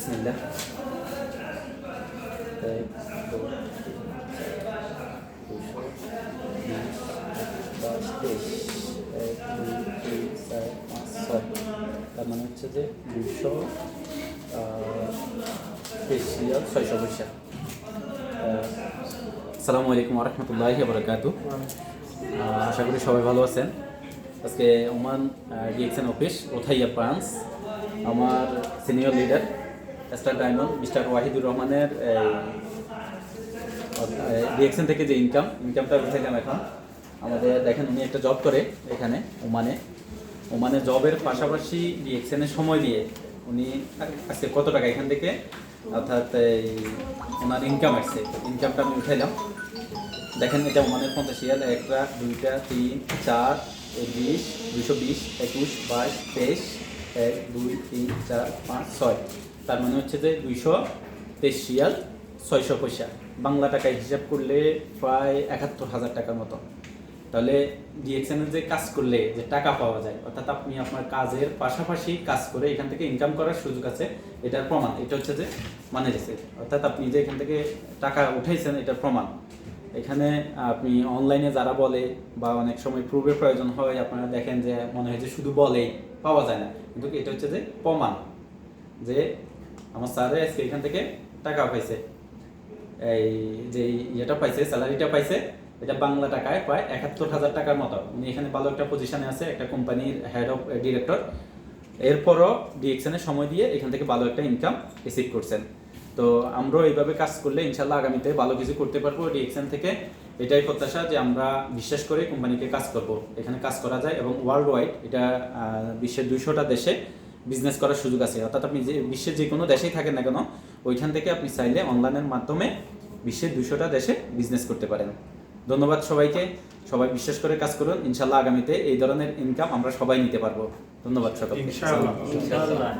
বিসমিল্লাহ এক দুই চার পাঁচ ছয় তার মানে হচ্ছে যে দুশো স্পেশিয়াল ছয়শো পয়সা আসসালামু আলাইকুম রহমতুল্লাহি বরকাতু আশা করি সবাই ভালো আছেন। আজকে Oman DXN office Othaiya branch আমার senior leader star diamond mister Wahidur রহমানের ডিএক্সএন থেকে যে ইনকাম ইনকামটা উঠাইলাম এখন। আমাদের, দেখেন, উনি একটা জব করে এখানে, ওমানে। ওমানে জবের পাশাপাশি রিয়েকশনের সময় দিয়ে উনি আজকে কত টাকা এখান থেকে? অর্থাৎ, এই, ওনার ইনকাম আসছে। ইনকামটা আমি উঠাইলাম দেখেন এটা ওমানের পঞ্চাশ রিয়াল একটা, দুইটা, তিন, চার বিশ দুশো বিশ, একুশ, বাইশ, তেইশ। এক, দুই, তিন, চার, পাঁচ, ছয়। তার মানে হচ্ছে যে দুইশো তেইশ রিয়াল, ছয়শো পয়সা। বাংলা টাকায় হিসাব করলে প্রায় একাত্তর হাজার টাকার মতো। তাহলে ডিএক্সএনের যে কাজ করলে, যে টাকা পাওয়া যায়, অর্থাৎ আপনি আপনার কাজের পাশাপাশি কাজ করে এখান থেকে ইনকাম করার সুযোগ আছে, এটার প্রমাণ। এটা হচ্ছে যে মানে রেসে অর্থাৎ আপনি যে এখান থেকে টাকা উঠাইছেন, এটার প্রমাণ। এখানে আপনি অনলাইনে যারা বলে বা অনেক সময় প্রুফের প্রয়োজন হয়, আপনারা দেখেন যে মনে হয় যে শুধু বলে পাওয়া যায় না। কিন্তু এটা হচ্ছে যে প্রমাণ যে আমার স্যারে আজকে এখান থেকে টাকা পাইছে। এই যে ইয়েটা পাইছে, স্যালারিটা পাইছে, এটা বাংলা টাকায় প্রায় একাত্তর হাজার টাকার মতো। উনি এখানে ভালো একটা পজিশনে আছে, একটা কোম্পানির হেড অফ ডিরেক্টর এরপরও ডিএক্সএনের সময় দিয়ে এখান থেকে ভালো একটা ইনকাম রিসিভ করছেন। তো আমরাও এইভাবে কাজ করলে ইনশাল্লাহ আগামীতে ভালো কিছু করতে পারব ডিএক্সএন থেকে। এটাই প্রত্যাশা যে আমরা বিশ্বাস করে কোম্পানিকে কাজ করব। এখানে কাজ করা যায় এবং ওয়ার্ল্ড ওয়াইড এটা বিশ্বের দুইশোটা দেশে বিজনেস করার সুযোগ আছে। অর্থাৎ আপনি যে বিশ্বের যে কোনো দেশেই থাকেন না কেন ওইখান থেকে আপনি চাইলে অনলাইনের মাধ্যমে বিশ্বের দুশোটা দেশে বিজনেস করতে পারেন। ধন্যবাদ সবাইকে। সবাই বিশ্বাস করে কাজ করুন। ইনশাল্লাহ আগামীতে এই ধরনের ইনকাম আমরা সবাই নিতে পারব। ধন্যবাদ সকলকে। ইনশাআল্লাহ। ইনশাআল্লাহ।